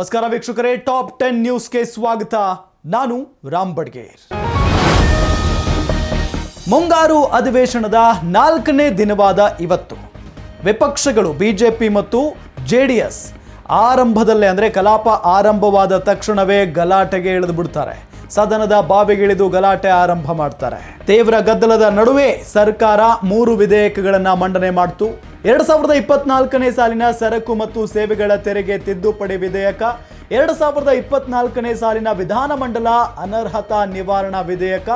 ನಮಸ್ಕಾರ ವೀಕ್ಷಕರೇ top ten ನ್ಯೂಸ್ಗೆ ಸ್ವಾಗತ. ನಾನು ರಾಮ್ ಬಡ್ಗೇರ್. ಮುಂಗಾರು ಅಧಿವೇಶನದ ನಾಲ್ಕನೇ ದಿನವಾದ ಇವತ್ತು. ವಿಪಕ್ಷಗಳು, ಬಿಜೆಪಿ ಮತ್ತು ಜೆ ಡಿ ಎಸ್ ಆರಂಭದಲ್ಲೇ, ಅಂದರೆ ಕಲಾಪ ಆರಂಭವಾದ ತಕ್ಷಣವೇ ಗಲಾಟೆಗೆ ಇಳಿದು ಬಿಡ್ತಾರೆ. ಸದನದ ಬಾವಿಗಿಳಿದು ಗಲಾಟೆ ಆರಂಭ ಮಾಡ್ತಾರೆ. ತೀವ್ರ ಗದ್ದಲದ ನಡುವೆ ಸರ್ಕಾರ ಮೂರು ವಿಧೇಯಕಗಳನ್ನು ಮಂಡನೆ ಮಾಡಿತು. ಎರಡ್ ಸಾವಿರದ ಇಪ್ಪತ್ನಾಲ್ಕನೇ ಸಾಲಿನ ಸರಕು ಮತ್ತು ಸೇವೆಗಳ ತೆರಿಗೆ ತಿದ್ದುಪಡಿ ವಿಧೇಯಕ, ಎರಡ್ ಸಾವಿರದ ಇಪ್ಪತ್ನಾಲ್ಕನೇ ಸಾಲಿನ ವಿಧಾನಮಂಡಲ ಅನರ್ಹತಾ ನಿವಾರಣಾ ವಿಧೇಯಕ,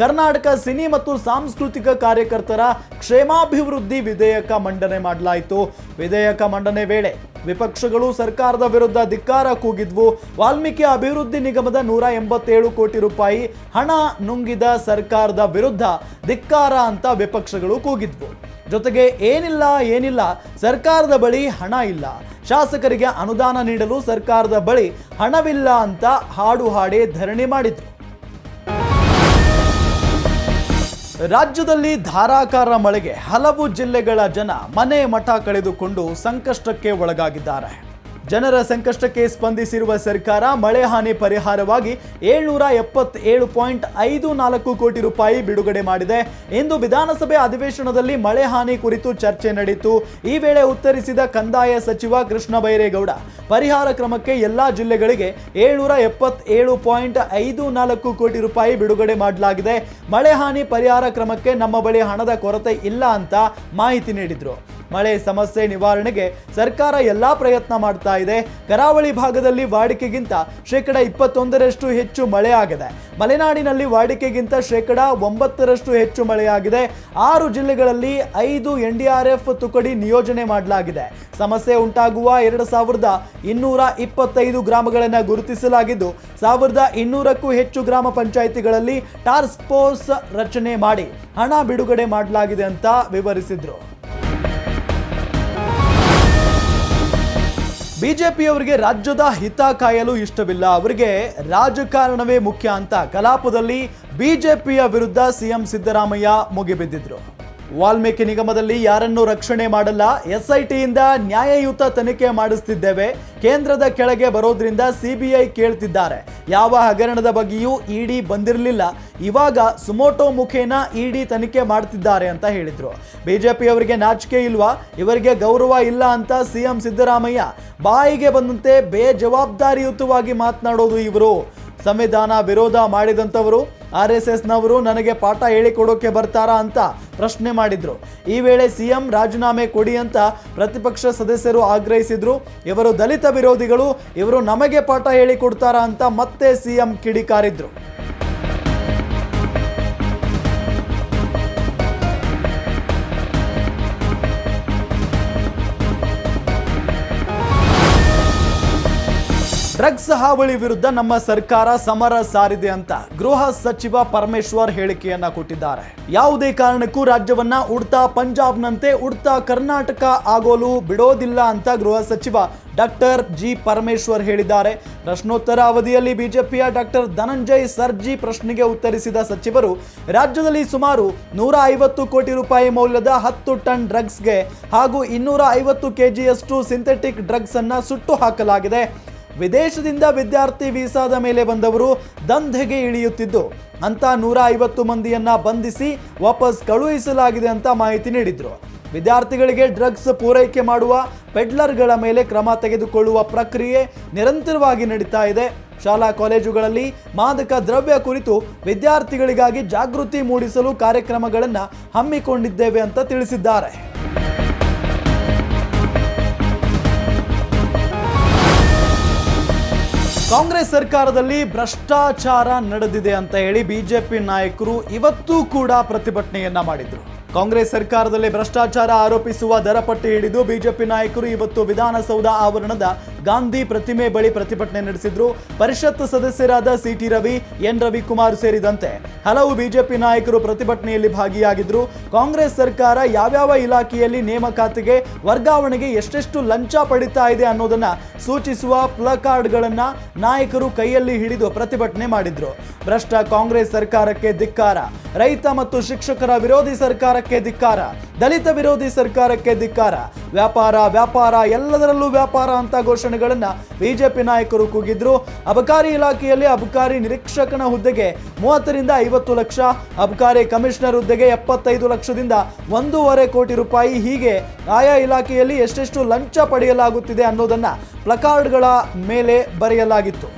ಕರ್ನಾಟಕ ಸಿನಿ ಮತ್ತು ಸಾಂಸ್ಕೃತಿಕ ಕಾರ್ಯಕರ್ತರ ಕ್ಷೇಮಾಭಿವೃದ್ಧಿ ವಿಧೇಯಕ ಮಂಡನೆ ಮಾಡಲಾಯಿತು. ವಿಧೇಯಕ ಮಂಡನೆ ವೇಳೆ ವಿಪಕ್ಷಗಳು ಸರ್ಕಾರದ ವಿರುದ್ಧ ಧಿಕ್ಕಾರ ಕೂಗಿದ್ವು. ವಾಲ್ಮೀಕಿ ಅಭಿವೃದ್ಧಿ ನಿಗಮದ ನೂರ ಎಂಬತ್ತೇಳು ಕೋಟಿ ರೂಪಾಯಿ ಹಣ ನುಂಗಿದ ಸರ್ಕಾರದ ವಿರುದ್ಧ ಧಿಕ್ಕಾರ ಅಂತ ವಿಪಕ್ಷಗಳು ಕೂಗಿದ್ವು. ಜೊತೆಗೆ ಏನಿಲ್ಲ ಏನಿಲ್ಲ, ಸರ್ಕಾರದ ಬಳಿ ಹಣ ಇಲ್ಲ. ಶಾಸಕರಿಗೆ ಅನುದಾನ ನೀಡಲು ಸರ್ಕಾರದ ಬಳಿ ಹಣವಿಲ್ಲ ಅಂತ ಹಾಡು ಹಾಡಿ ಧರಣಿ ಮಾಡಿದ್ರು. ರಾಜ್ಯದಲ್ಲಿ ಧಾರಾಕಾರ ಮಳೆಗೆ ಹಲವು ಜಿಲ್ಲೆಗಳ ಜನ ಮನೆ ಮಠ ಕಳೆದುಕೊಂಡು ಸಂಕಷ್ಟಕ್ಕೆ ಒಳಗಾಗಿದ್ದಾರೆ. ಜನರ ಸಂಕಷ್ಟಕ್ಕೆ ಸ್ಪಂದಿಸಿರುವ ಸರ್ಕಾರ ಮಳೆ ಹಾನಿ ಪರಿಹಾರವಾಗಿ ಏಳ್ನೂರ ಎಪ್ಪತ್ತೇಳು ಪಾಯಿಂಟ್ ಐದು ನಾಲ್ಕು ಕೋಟಿ ರೂಪಾಯಿ ಬಿಡುಗಡೆ ಮಾಡಿದೆ. ಇಂದು ವಿಧಾನಸಭೆ ಅಧಿವೇಶನದಲ್ಲಿ ಮಳೆ ಹಾನಿ ಕುರಿತು ಚರ್ಚೆ ನಡೆಯಿತು. ಈ ವೇಳೆ ಉತ್ತರಿಸಿದ ಕಂದಾಯ ಸಚಿವ ಕೃಷ್ಣ ಬೈರೇಗೌಡ, ಪರಿಹಾರ ಕ್ರಮಕ್ಕೆ ಎಲ್ಲಾ ಜಿಲ್ಲೆಗಳಿಗೆ ಏಳ್ನೂರ ಎಪ್ಪತ್ತೇಳು ಪಾಯಿಂಟ್ ಐದು ನಾಲ್ಕು ಕೋಟಿ ರೂಪಾಯಿ ಬಿಡುಗಡೆ ಮಾಡಲಾಗಿದೆ. ಮಳೆ ಹಾನಿ ಪರಿಹಾರ ಕ್ರಮಕ್ಕೆ ನಮ್ಮ ಬಳಿ ಹಣದ ಕೊರತೆ ಇಲ್ಲ ಅಂತ ಮಾಹಿತಿ ನೀಡಿದ್ರು. ಮಳೆ ಸಮಸ್ಯೆ ನಿವಾರಣೆಗೆ ಸರ್ಕಾರ ಎಲ್ಲಾ ಪ್ರಯತ್ನ ಮಾಡ್ತಾ ಇದೆ. ಕರಾವಳಿ ಭಾಗದಲ್ಲಿ ವಾಡಿಕೆಗಿಂತ ಶೇಕಡ ಇಪ್ಪತ್ತೊಂದರಷ್ಟು ಹೆಚ್ಚು ಮಳೆ ಆಗಿದೆ. ಮಲೆನಾಡಿನಲ್ಲಿ ವಾಡಿಕೆಗಿಂತ ಶೇಕಡ ಒಂಬತ್ತರಷ್ಟು ಹೆಚ್ಚು ಮಳೆಯಾಗಿದೆ ಆರು ಜಿಲ್ಲೆಗಳಲ್ಲಿ ಐದು ಎನ್ಡಿಆರ್ಎಫ್ ತುಕಡಿ ನಿಯೋಜನೆ ಮಾಡಲಾಗಿದೆ. ಸಮಸ್ಯೆ ಉಂಟಾಗುವ ಎರಡು ಸಾವಿರದ ಇನ್ನೂರ ಇಪ್ಪತ್ತೈದು ಗ್ರಾಮಗಳನ್ನು ಗುರುತಿಸಲಾಗಿದ್ದು, ಸಾವಿರದ ಇನ್ನೂರಕ್ಕೂ ಹೆಚ್ಚು ಗ್ರಾಮ ಪಂಚಾಯಿತಿಗಳಲ್ಲಿ ಟಾಸ್ಕ್ ಫೋರ್ಸ್ ರಚನೆ ಮಾಡಿ ಹಣ ಬಿಡುಗಡೆ ಮಾಡಲಾಗಿದೆ ಅಂತ ವಿವರಿಸಿದ್ರು. ಬಿಜೆಪಿಯವರಿಗೆ ರಾಜ್ಯದ ಹಿತ ಕಾಯಲು ಇಷ್ಟವಿಲ್ಲ. ಅವರಿಗೆ ರಾಜಕಾರಣವೇ ಮುಖ್ಯ ಅಂತ ಕಲಾಪದಲ್ಲಿ ಬಿಜೆಪಿಯ ವಿರುದ್ಧ ಸಿಎಂ ಸಿದ್ದರಾಮಯ್ಯ ಮುಗಿಬಿದ್ದಿದ್ರು ವಾಲ್ಮೀಕಿ ನಿಗಮದಲ್ಲಿ ಯಾರನ್ನೂ ರಕ್ಷಣೆ ಮಾಡಲ್ಲ, ಎಸ್ಐಟಿಯಿಂದ ನ್ಯಾಯಯುತ ತನಿಖೆ ಮಾಡಿಸ್ತಿದ್ದೇವೆ. ಕೇಂದ್ರದ ಕೆಳಗೆ ಬರೋದ್ರಿಂದ ಸಿಬಿಐ ಕೇಳ್ತಿದ್ದಾರೆ. ಯಾವ ಹಗರಣದ ಬಗ್ಗೆಯೂ ಇಡಿ ಬಂದಿರಲಿಲ್ಲ. ಇವಾಗ ಸುಮೋಟೋ ಮುಖೇನ ಇಡಿ ತನಿಖೆ ಮಾಡ್ತಿದ್ದಾರೆ ಅಂತ ಹೇಳಿದ್ರು. ಬಿಜೆಪಿಯವರಿಗೆ ನಾಚಿಕೆ ಇಲ್ವಾ? ಇವರಿಗೆ ಗೌರವ ಇಲ್ಲ ಅಂತ ಸಿಎಂ ಸಿದ್ದರಾಮಯ್ಯ ಬಾಯಿಗೆ ಬಂದಂತೆ ಬೇಜವಾಬ್ದಾರಿಯುತವಾಗಿ ಮಾತನಾಡೋದು ಇವರು. ಸಂವಿಧಾನ ವಿರೋಧ ಮಾಡಿದಂಥವರು ಆರ್ ಎಸ್ ಎಸ್ನವರು ನನಗೆ ಪಾಠ ಹೇಳಿಕೊಡೋಕೆ ಬರ್ತಾರಾ ಅಂತ ಪ್ರಶ್ನೆ ಮಾಡಿದ್ರು. ಈ ವೇಳೆ ಸಿಎಂ ರಾಜೀನಾಮೆ ಕೊಡಿ ಅಂತ ಪ್ರತಿಪಕ್ಷ ಸದಸ್ಯರು ಆಗ್ರಹಿಸಿದರು. ಇವರು ದಲಿತ ವಿರೋಧಿಗಳು, ಇವರು ನಮಗೆ ಪಾಠ ಹೇಳಿಕೊಡ್ತಾರಾ ಅಂತ ಮತ್ತೆ ಸಿಎಂ ಕಿಡಿಕಾರಿದ್ರು. ಡ್ರಗ್ಸ್ ಹಾವಳಿ ವಿರುದ್ಧ ನಮ್ಮ ಸರ್ಕಾರ ಸಮರ ಸಾರಿದೆ ಅಂತ ಗೃಹ ಸಚಿವ ಪರಮೇಶ್ವರ್ ಹೇಳಿಕೆಯನ್ನ ಕೊಟ್ಟಿದ್ದಾರೆ. ಯಾವುದೇ ಕಾರಣಕ್ಕೂ ರಾಜ್ಯವನ್ನ ಉಡ್ತಾ ಪಂಜಾಬ್ನಂತೆ ಉಡ್ತಾ ಕರ್ನಾಟಕ ಆಗೋಲು ಬಿಡೋದಿಲ್ಲ ಅಂತ ಗೃಹ ಸಚಿವ ಡಾಕ್ಟರ್ ಜಿ ಪರಮೇಶ್ವರ್ ಹೇಳಿದ್ದಾರೆ. ಪ್ರಶ್ನೋತ್ತರ ಅವಧಿಯಲ್ಲಿ ಬಿಜೆಪಿಯ ಡಾಕ್ಟರ್ ಧನಂಜಯ್ ಸರ್ಜಿ ಪ್ರಶ್ನೆಗೆ ಉತ್ತರಿಸಿದ ಸಚಿವರು, ರಾಜ್ಯದಲ್ಲಿ ಸುಮಾರು ನೂರ ಐವತ್ತು ಕೋಟಿ ರೂಪಾಯಿ ಮೌಲ್ಯದ ಹತ್ತು ಟನ್ ಡ್ರಗ್ಸ್ಗೆ ಹಾಗೂ ಇನ್ನೂರ ಐವತ್ತು ಕೆಜಿಯಷ್ಟು ಸಿಂಥೆಟಿಕ್ ಡ್ರಗ್ಸ್ ಅನ್ನ ಸುಟ್ಟು ಹಾಕಲಾಗಿದೆ. ವಿದೇಶದಿಂದ ವಿದ್ಯಾರ್ಥಿ ವೀಸಾದ ಮೇಲೆ ಬಂದವರು ದಂಧೆಗೆ ಇಳಿಯುತ್ತಿದ್ದು, ಅಂತ ನೂರ ಐವತ್ತು ಮಂದಿಯನ್ನ ಬಂಧಿಸಿ ವಾಪಸ್ ಕಳುಹಿಸಲಾಗಿದೆ ಅಂತ ಮಾಹಿತಿ ನೀಡಿದ್ರು. ವಿದ್ಯಾರ್ಥಿಗಳಿಗೆ ಡ್ರಗ್ಸ್ ಪೂರೈಕೆ ಮಾಡುವ ಪೆಡ್ಲರ್ಗಳ ಮೇಲೆ ಕ್ರಮ ತೆಗೆದುಕೊಳ್ಳುವ ಪ್ರಕ್ರಿಯೆ ನಿರಂತರವಾಗಿ ನಡೀತಾ ಇದೆ. ಶಾಲಾ ಕಾಲೇಜುಗಳಲ್ಲಿ ಮಾದಕ ದ್ರವ್ಯ ಕುರಿತು ವಿದ್ಯಾರ್ಥಿಗಳಿಗಾಗಿ ಜಾಗೃತಿ ಮೂಡಿಸಲು ಕಾರ್ಯಕ್ರಮಗಳನ್ನು ಹಮ್ಮಿಕೊಂಡಿದ್ದೇವೆ ಅಂತ ತಿಳಿಸಿದ್ದಾರೆ. ಕಾಂಗ್ರೆಸ್ ಸರ್ಕಾರದಲ್ಲಿ ಭ್ರಷ್ಟಾಚಾರ ನಡೆದಿದೆ ಅಂತ ಹೇಳಿ ಬಿಜೆಪಿ ನಾಯಕರು ಇವತ್ತೂ ಕೂಡ ಪ್ರತಿಭಟನೆಯನ್ನ ಮಾಡಿದ್ರು. ಕಾಂಗ್ರೆಸ್ ಸರ್ಕಾರದಲ್ಲಿ ಭ್ರಷ್ಟಾಚಾರ ಆರೋಪಿಸುವ ದರಪಟ್ಟಿ ಹಿಡಿದು ಬಿಜೆಪಿ ನಾಯಕರು ಇವತ್ತು ವಿಧಾನಸೌಧ ಆವರಣದ ಗಾಂಧಿ ಪ್ರತಿಮೆ ಬಳಿ ಪ್ರತಿಭಟನೆ ನಡೆಸಿದ್ರು. ಪರಿಷತ್ ಸದಸ್ಯರಾದ ಸಿಟಿ ರವಿ, ಎನ್ ರವಿಕುಮಾರ್ ಸೇರಿದಂತೆ ಹಲವು ಬಿಜೆಪಿ ನಾಯಕರು ಪ್ರತಿಭಟನೆಯಲ್ಲಿ ಭಾಗಿಯಾಗಿದ್ರು. ಕಾಂಗ್ರೆಸ್ ಸರ್ಕಾರ ಯಾವ್ಯಾವ ಇಲಾಖೆಯಲ್ಲಿ ನೇಮಕಾತಿಗೆ ವರ್ಗಾವಣೆಗೆ ಎಷ್ಟೆಷ್ಟು ಲಂಚ ಪಡಿತಾ ಇದೆ ಅನ್ನೋದನ್ನ ಸೂಚಿಸುವ ಪ್ಲಕಾರ್ಡ್ಗಳನ್ನ ನಾಯಕರು ಕೈಯಲ್ಲಿ ಹಿಡಿದು ಪ್ರತಿಭಟನೆ ಮಾಡಿದ್ರು. ಭ್ರಷ್ಟ ಕಾಂಗ್ರೆಸ್ ಸರ್ಕಾರಕ್ಕೆ ಧಿಕ್ಕಾರ, ರೈತ ಮತ್ತು ಶಿಕ್ಷಕರ ವಿರೋಧಿ ಸರ್ಕಾರಕ್ಕೆ ಧಿಕ್ಕಾರ, ದಲಿತ ವಿರೋಧಿ ಸರ್ಕಾರಕ್ಕೆ ಧಿಕ್ಕಾರ, ವ್ಯಾಪಾರ ವ್ಯಾಪಾರ ಎಲ್ಲದರಲ್ಲೂ ವ್ಯಾಪಾರ ಅಂತ ಘೋಷಣೆಗಳನ್ನ ಬಿಜೆಪಿ ನಾಯಕರು ಕೂಗಿದ್ರು. ಅಬಕಾರಿ ಇಲಾಖೆಯಲ್ಲಿ ಅಬಕಾರಿ ನಿರೀಕ್ಷಕನ ಹುದ್ದೆಗೆ ಮೂವತ್ತರಿಂದ ಐವತ್ತು ಲಕ್ಷ, ಅಬಕಾರಿ ಕಮಿಷನರ್ ಹುದ್ದೆಗೆ ಎಪ್ಪತ್ತೈದು ಲಕ್ಷದಿಂದ ಒಂದೂವರೆ ಕೋಟಿ ರೂಪಾಯಿ. ಹೀಗೆ ಆಯಾ ಇಲಾಖೆಯಲ್ಲಿ ಎಷ್ಟೆಷ್ಟು ಲಂಚ ಪಡೆಯಲಾಗುತ್ತಿದೆ ಅನ್ನೋದನ್ನ ಪ್ಲಕಾರ್ಡ್ಗಳ ಮೇಲೆ ಬರೆಯಲಾಗಿತ್ತು.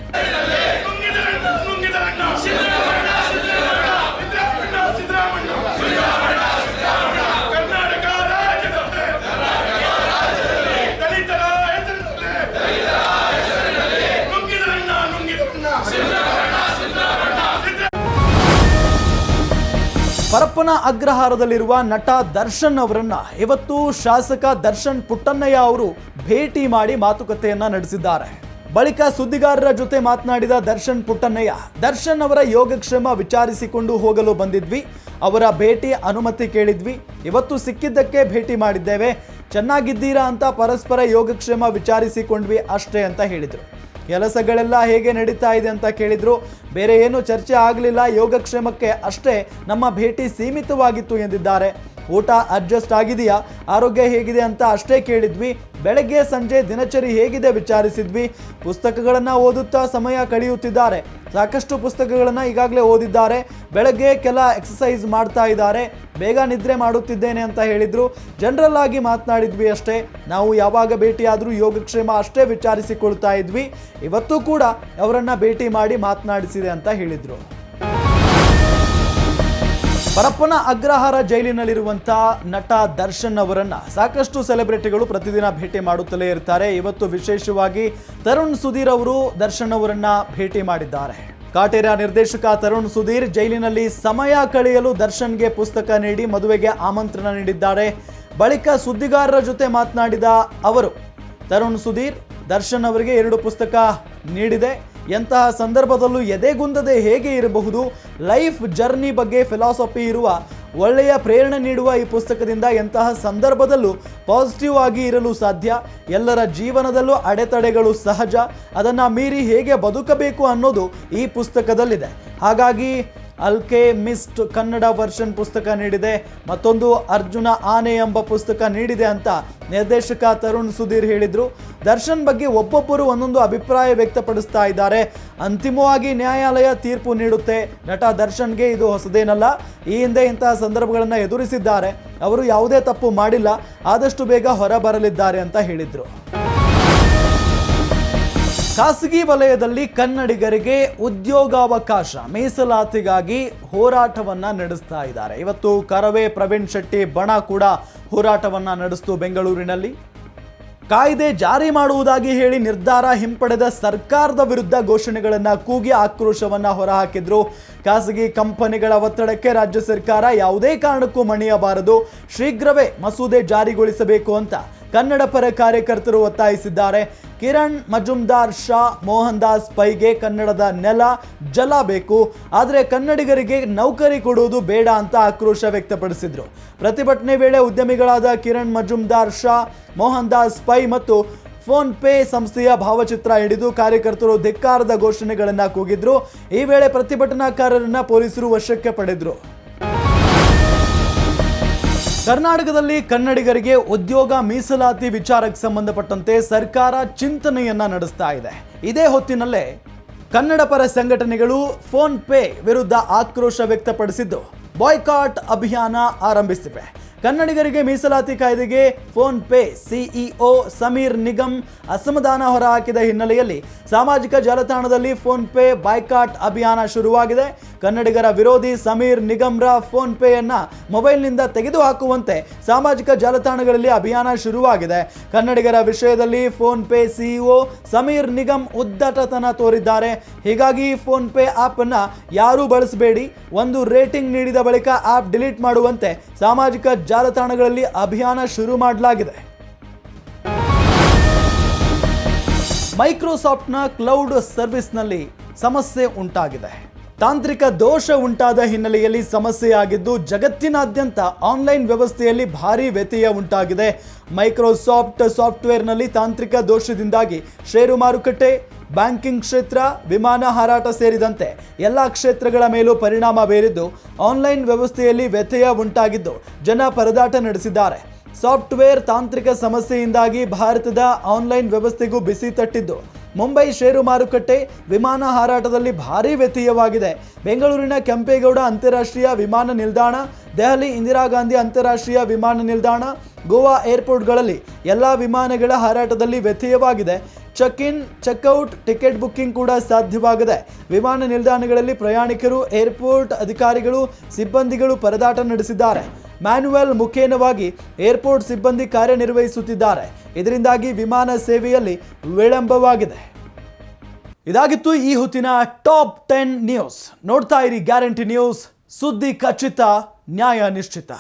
ಪರಪ್ಪನ ಅಗ್ರಹಾರದಲ್ಲಿರುವ ನಟ ದರ್ಶನ್ ಅವರನ್ನ ಇವತ್ತು ಶಾಸಕ ದರ್ಶನ್ ಪುಟ್ಟಣ್ಣಯ್ಯ ಅವರು ಭೇಟಿ ಮಾಡಿ ಮಾತುಕತೆಯನ್ನ ನಡೆಸಿದ್ದಾರೆ. ಬಳಿಕ ಸುದ್ದಿಗಾರರ ಜೊತೆ ಮಾತನಾಡಿದ ದರ್ಶನ್ ಪುಟ್ಟಣ್ಣಯ್ಯ, ದರ್ಶನ್ ಅವರ ಯೋಗಕ್ಷೇಮ ವಿಚಾರಿಸಿಕೊಂಡು ಹೋಗಲು ಬಂದಿದ್ವಿ. ಅವರ ಭೇಟಿ ಅನುಮತಿ ಕೇಳಿದ್ವಿ. ಇವತ್ತು ಸಿಕ್ಕಿದ್ದಕ್ಕೆ ಭೇಟಿ ಮಾಡಿದ್ದೇವೆ. ಚೆನ್ನಾಗಿದ್ದೀರಾ ಅಂತ ಪರಸ್ಪರ ಯೋಗಕ್ಷೇಮ ವಿಚಾರಿಸಿಕೊಂಡ್ವಿ ಅಷ್ಟೇ ಅಂತ ಹೇಳಿದರು. ಕೆಲಸಗಳೆಲ್ಲ ಹೇಗೆ ನಡೀತಾ ಇದೆ ಅಂತ ಕೇಳಿದ್ರು. ಬೇರೆ ಏನು ಚರ್ಚೆ ಆಗಲಿಲ್ಲ. ಯೋಗಕ್ಷೇಮಕ್ಕೆ ಅಷ್ಟೇ ನಮ್ಮ ಭೇಟಿ ಸೀಮಿತವಾಗಿತ್ತು ಎಂದಿದ್ದಾರೆ. ಊಟ ಅಡ್ಜಸ್ಟ್ ಆಗಿದೆಯಾ? ಆರೋಗ್ಯ ಹೇಗಿದೆ ಅಂತ ಅಷ್ಟೇ ಕೇಳಿದ್ವಿ. ಬೆಳಗ್ಗೆ, ಸಂಜೆ ದಿನಚರಿ ಹೇಗಿದೆ ವಿಚಾರಿಸಿದ್ವಿ. ಪುಸ್ತಕಗಳನ್ನು ಓದುತ್ತಾ ಸಮಯ ಕಳೆಯುತ್ತಿದ್ದಾರೆ. ಸಾಕಷ್ಟು ಪುಸ್ತಕಗಳನ್ನು ಈಗಾಗಲೇ ಓದಿದ್ದಾರೆ. ಬೆಳಗ್ಗೆ ಕೆಲ ಎಕ್ಸಸೈಸ್ ಮಾಡ್ತಾ ಇದ್ದಾರೆ. ಬೇಗ ನಿದ್ರೆ ಮಾಡುತ್ತಿದ್ದೇನೆ ಅಂತ ಹೇಳಿದರು. ಜನರಲ್ ಆಗಿ ಮಾತನಾಡಿದ್ವಿ ಅಷ್ಟೇ. ನಾವು ಯಾವಾಗ ಭೇಟಿಯಾದರೂ ಯೋಗಕ್ಷೇಮ ಅಷ್ಟೇ ವಿಚಾರಿಸಿಕೊಳ್ತಾ ಇದ್ವಿ. ಇವತ್ತು ಕೂಡ ಅವರನ್ನು ಭೇಟಿ ಮಾಡಿ ಮಾತನಾಡಿಸಿದೆ ಅಂತ ಹೇಳಿದ್ರು. ಪರಪ್ಪನ ಅಗ್ರಹಾರ ಜೈಲಿನಲ್ಲಿರುವಂಥ ನಟ ದರ್ಶನ್ ಅವರನ್ನ ಸಾಕಷ್ಟು ಸೆಲೆಬ್ರಿಟಿಗಳು ಪ್ರತಿದಿನ ಭೇಟಿ ಮಾಡುತ್ತಲೇ ಇರ್ತಾರೆ. ಇವತ್ತು ವಿಶೇಷವಾಗಿ ತರುಣ್ ಸುಧೀರ್ ಅವರು ದರ್ಶನ್ ಅವರನ್ನ ಭೇಟಿ ಮಾಡಿದ್ದಾರೆ. ಕಾಟೇರ ನಿರ್ದೇಶಕ ತರುಣ್ ಸುಧೀರ್ ಜೈಲಿನಲ್ಲಿ ಸಮಯ ಕಳೆಯಲು ದರ್ಶನ್ಗೆ ಪುಸ್ತಕ ನೀಡಿ ಮದುವೆಗೆ ಆಮಂತ್ರಣ ನೀಡಿದ್ದಾರೆ. ಬಳಿಕ ಸುದ್ದಿಗಾರರ ಜೊತೆ ಮಾತನಾಡಿದ ಅವರು, ತರುಣ್ ಸುಧೀರ್ ದರ್ಶನ್ ಅವರಿಗೆ ಎರಡು ಪುಸ್ತಕ ನೀಡಿದೆ. ಎಂತಹ ಸಂದರ್ಭದಲ್ಲೂ ಎದೆಗುಂದದೆ ಹೇಗೆ ಇರಬಹುದು? ಲೈಫ್ ಜರ್ನಿ ಬಗ್ಗೆ ಫಿಲಾಸಫಿ ಇರುವ ಒಳ್ಳೆಯ ಪ್ರೇರಣೆ ನೀಡುವ ಈ ಪುಸ್ತಕದಿಂದ ಎಂತಹ ಸಂದರ್ಭದಲ್ಲೂ ಪಾಸಿಟಿವ್ ಆಗಿ ಇರಲು ಸಾಧ್ಯ? ಎಲ್ಲರ ಜೀವನದಲ್ಲೂ ಅಡೆತಡೆಗಳು ಸಹಜ. ಅದನ್ನು ಮೀರಿ ಹೇಗೆ ಬದುಕಬೇಕು ಅನ್ನೋದು ಈ ಪುಸ್ತಕದಲ್ಲಿದೆ. ಹಾಗಾಗಿ ಅಲ್ಕೆ ಮಿಸ್ಟ್ ಕನ್ನಡ ವರ್ಷನ್ ಪುಸ್ತಕ ನೀಡಿದೆ. ಮತ್ತೊಂದು ಅರ್ಜುನ ಆನೆ ಎಂಬ ಪುಸ್ತಕ ನೀಡಿದೆ ಅಂತ ನಿರ್ದೇಶಕ ತರುಣ್ ಸುಧೀರ್ ಹೇಳಿದರು. ದರ್ಶನ್ ಬಗ್ಗೆ ಒಬ್ಬೊಬ್ಬರು ಒಂದೊಂದು ಅಭಿಪ್ರಾಯ ವ್ಯಕ್ತಪಡಿಸ್ತಾ ಇದ್ದಾರೆ. ಅಂತಿಮವಾಗಿ ನ್ಯಾಯಾಲಯ ತೀರ್ಪು ನೀಡುತ್ತೆ. ನಟ ದರ್ಶನ್ಗೆ ಇದು ಹೊಸದೇನಲ್ಲ. ಈ ಹಿಂದೆ ಇಂತಹ ಸಂದರ್ಭಗಳನ್ನು ಎದುರಿಸಿದ್ದಾರೆ. ಅವರು ಯಾವುದೇ ತಪ್ಪು ಮಾಡಿಲ್ಲ. ಆದಷ್ಟು ಬೇಗ ಹೊರಬರಲಿದ್ದಾರೆ ಅಂತ ಹೇಳಿದ್ರು. ಖಾಸಗಿ ವಲಯದಲ್ಲಿ ಕನ್ನಡಿಗರಿಗೆ ಉದ್ಯೋಗಾವಕಾಶ, ಮೀಸಲಾತಿಗಾಗಿ ಹೋರಾಟವನ್ನ ನಡೆಸ್ತಾ ಇದ್ದಾರೆ. ಇವತ್ತು ಕರವೇ ಪ್ರವೀಣ್ ಶೆಟ್ಟಿ ಬಣ ಕೂಡ ಹೋರಾಟವನ್ನ ನಡೆಸ್ತು ಬೆಂಗಳೂರಿನಲ್ಲಿ. ಕಾಯ್ದೆ ಜಾರಿ ಮಾಡುವುದಾಗಿ ಹೇಳಿ ನಿರ್ಧಾರ ಹಿಂಪಡೆದ ಸರ್ಕಾರದ ವಿರುದ್ಧ ಘೋಷಣೆಗಳನ್ನು ಕೂಗಿ ಆಕ್ರೋಶವನ್ನ ಹೊರಹಾಕಿದ್ರು. ಖಾಸಗಿ ಕಂಪನಿಗಳ ಒತ್ತಡಕ್ಕೆ ರಾಜ್ಯ ಸರ್ಕಾರ ಯಾವುದೇ ಕಾರಣಕ್ಕೂ ಮಣಿಯಬಾರದು. ಶೀಘ್ರವೇ ಮಸೂದೆ ಜಾರಿಗೊಳಿಸಬೇಕು ಅಂತ ಕನ್ನಡ ಪರ ಕಾರ್ಯಕರ್ತರು ಒತ್ತಾಯಿಸಿದ್ದಾರೆ. ಕಿರಣ್ ಮಜುಮ್ದಾರ್ ಶಾ, ಮೋಹನ್ ದಾಸ್ ಪೈಗೆ ಕನ್ನಡದ ನೆಲ, ಜಲ ಬೇಕು. ಆದರೆ ಕನ್ನಡಿಗರಿಗೆ ನೌಕರಿ ಕೊಡುವುದು ಬೇಡ ಅಂತ ಆಕ್ರೋಶ ವ್ಯಕ್ತಪಡಿಸಿದರು. ಪ್ರತಿಭಟನೆ ವೇಳೆ ಉದ್ಯಮಿಗಳಾದ ಕಿರಣ್ ಮಜುಮ್ದಾರ್ ಶಾ, ಮೋಹನ್ ದಾಸ್ ಪೈ ಮತ್ತು ಫೋನ್ ಪೇ ಸಂಸ್ಥೆಯ ಭಾವಚಿತ್ರ ಹಿಡಿದು ಕಾರ್ಯಕರ್ತರು ಧಿಕ್ಕಾರದ ಘೋಷಣೆಗಳನ್ನು ಕೂಗಿದ್ರು. ಈ ವೇಳೆ ಪ್ರತಿಭಟನಾಕಾರರನ್ನ ಪೊಲೀಸರು ವಶಕ್ಕೆ ಪಡೆದ್ರು. ಕರ್ನಾಟಕದಲ್ಲಿ ಕನ್ನಡಿಗರಿಗೆ ಉದ್ಯೋಗ ಮೀಸಲಾತಿ ವಿಚಾರಕ್ಕೆ ಸಂಬಂಧಪಟ್ಟಂತೆ ಸರ್ಕಾರ ಚಿಂತನೆಯನ್ನ ನಡೆಸ್ತಾ ಇದೆ. ಇದೇ ಹೊತ್ತಿನಲ್ಲೇ ಕನ್ನಡ ಪರ ಸಂಘಟನೆಗಳು ಫೋನ್ ಪೇ ವಿರುದ್ಧ ಆಕ್ರೋಶ ವ್ಯಕ್ತಪಡಿಸಿದ್ದು. ಬಾಯ್ಕಾಟ್ ಅಭಿಯಾನ ಆರಂಭಿಸಿವೆ. ಕನ್ನಡಿಗರಿಗೆ ಮೀಸಲಾತಿ ಕಾಯ್ದೆಗೆ PhonePe CEO Sameer Nigam ಅಸಮಾಧಾನ ಹೊರಹಾಕಿದ ಹಿನ್ನೆಲೆಯಲ್ಲಿ ಸಾಮಾಜಿಕ ಜಾಲತಾಣದಲ್ಲಿ ಫೋನ್ ಪೇ ಬಾಯ್ಕಾಟ್ ಅಭಿಯಾನ ಶುರುವಾಗಿದೆ. ಕನ್ನಡಿಗರ ವಿರೋಧಿ ಸಮೀರ್ ನಿಗಮ್ರ ಫೋನ್ ಪೇಯನ್ನ ಮೊಬೈಲ್ನಿಂದ ತೆಗೆದುಹಾಕುವಂತೆ ಸಾಮಾಜಿಕ ಜಾಲತಾಣಗಳಲ್ಲಿ ಅಭಿಯಾನ ಶುರುವಾಗಿದೆ. ಕನ್ನಡಿಗರ ವಿಷಯದಲ್ಲಿ PhonePe CEO Sameer Nigam ಉದ್ದಟತನ ತೋರಿದ್ದಾರೆ. ಹೀಗಾಗಿ ಫೋನ್ ಪೇ ಆಪ್ ಅನ್ನ ಯಾರೂ ಬಳಸಬೇಡಿ. ಒಂದು ರೇಟಿಂಗ್ ನೀಡಿದ ಬಳಿಕ ಆಪ್ ಡಿಲೀಟ್ ಮಾಡುವಂತೆ ಸಾಮಾಜಿಕ ಜಾಲತಾಣಗಳಲ್ಲಿ ಅಭಿಯಾನ ಶುರು ಮಾಡಲಾಗಿದೆ. ಮೈಕ್ರೋಸಾಫ್ಟ್ನ ಕ್ಲೌಡ್ ಸರ್ವಿಸ್ನಲ್ಲಿ ಸಮಸ್ಯೆ ಉಂಟಾಗಿದೆ. ತಾಂತ್ರಿಕ ದೋಷ ಉಂಟಾದ ಹಿನ್ನೆಲೆಯಲ್ಲಿ ಸಮಸ್ಯೆಯಾಗಿದ್ದು, ಜಗತ್ತಿನಾದ್ಯಂತ ಆನ್ಲೈನ್ ವ್ಯವಸ್ಥೆಯಲ್ಲಿ ಭಾರಿ ವ್ಯತ್ಯಯ ಉಂಟಾಗಿದೆ. ಮೈಕ್ರೋಸಾಫ್ಟ್ ಸಾಫ್ಟ್ವೇರ್ನಲ್ಲಿ ತಾಂತ್ರಿಕ ದೋಷದಿಂದಾಗಿ ಷೇರು ಮಾರುಕಟ್ಟೆ ಬ್ಯಾಂಕಿಂಗ್ ಕ್ಷೇತ್ರ, ವಿಮಾನ ಹಾರಾಟ ಸೇರಿದಂತೆ ಎಲ್ಲ ಕ್ಷೇತ್ರಗಳ ಮೇಲೂ ಪರಿಣಾಮ ಬೀರಿದ್ದು, ಆನ್ಲೈನ್ ವ್ಯವಸ್ಥೆಯಲ್ಲಿ ವ್ಯತ್ಯಯ ಉಂಟಾಗಿದ್ದು ಜನ ಪರದಾಟ ನಡೆಸಿದ್ದಾರೆ. ಸಾಫ್ಟ್ವೇರ್ ತಾಂತ್ರಿಕ ಸಮಸ್ಯೆಯಿಂದಾಗಿ ಭಾರತದ ಆನ್ಲೈನ್ ವ್ಯವಸ್ಥೆಗೂ ಬಿಸಿ ತಟ್ಟಿದ್ದು. ಮುಂಬೈ ಷೇರು ಮಾರುಕಟ್ಟೆ, ವಿಮಾನ ಹಾರಾಟದಲ್ಲಿ ಭಾರೀ ವ್ಯತ್ಯಯವಾಗಿದೆ ಬೆಂಗಳೂರಿನ ಕೆಂಪೇಗೌಡ ಅಂತಾರಾಷ್ಟ್ರೀಯ ವಿಮಾನ ನಿಲ್ದಾಣ, ದೆಹಲಿ ಇಂದಿರಾ ಗಾಂಧಿ ಅಂತಾರಾಷ್ಟ್ರೀಯ ವಿಮಾನ ನಿಲ್ದಾಣ, ಗೋವಾ ಏರ್ಪೋರ್ಟ್ಗಳಲ್ಲಿ ಎಲ್ಲ ವಿಮಾನಗಳ ಹಾರಾಟದಲ್ಲಿ ವ್ಯತ್ಯಯವಾಗಿದೆ check in checkout ticket booking ಕೂಡ ಸಾಧ್ಯವಾಗದೆ. ವಿಮಾನ ನಿಲ್ದಾಣಗಳಲ್ಲಿ ಪ್ರಯಾಣಿಕರು ಏರ್ಪೋರ್ಟ್ ಅಧಿಕಾರಿಗಳು, ಸಿಬ್ಬಂದಿಗಳು ಪರದಾಟ ನಡೆಸಿದ್ದಾರೆ. ಮ್ಯಾನುವಲ್ ಮುಖೇನವಾಗಿ ಏರ್ಪೋರ್ಟ್ ಸಿಬ್ಬಂದಿ ಕಾರ್ಯನಿರ್ವಹಿಸುತ್ತಿದ್ದಾರೆ. ಇದರಿಂದಾಗಿ ವಿಮಾನ ಸೇವೆಯಲ್ಲಿ ವಿಳಂಬವಾಗಿದೆ. ಇದಾಗಿತ್ತು ಈ ಹೊತ್ತಿನ ಟಾಪ್ ಟೆನ್ ನ್ಯೂಸ್ ನೋಡ್ತಾ ಇರಿ ಗ್ಯಾರಂಟಿ ನ್ಯೂಸ್ ಸುದ್ದಿ ಖಚಿತ, ನ್ಯಾಯ ನಿಶ್ಚಿತ.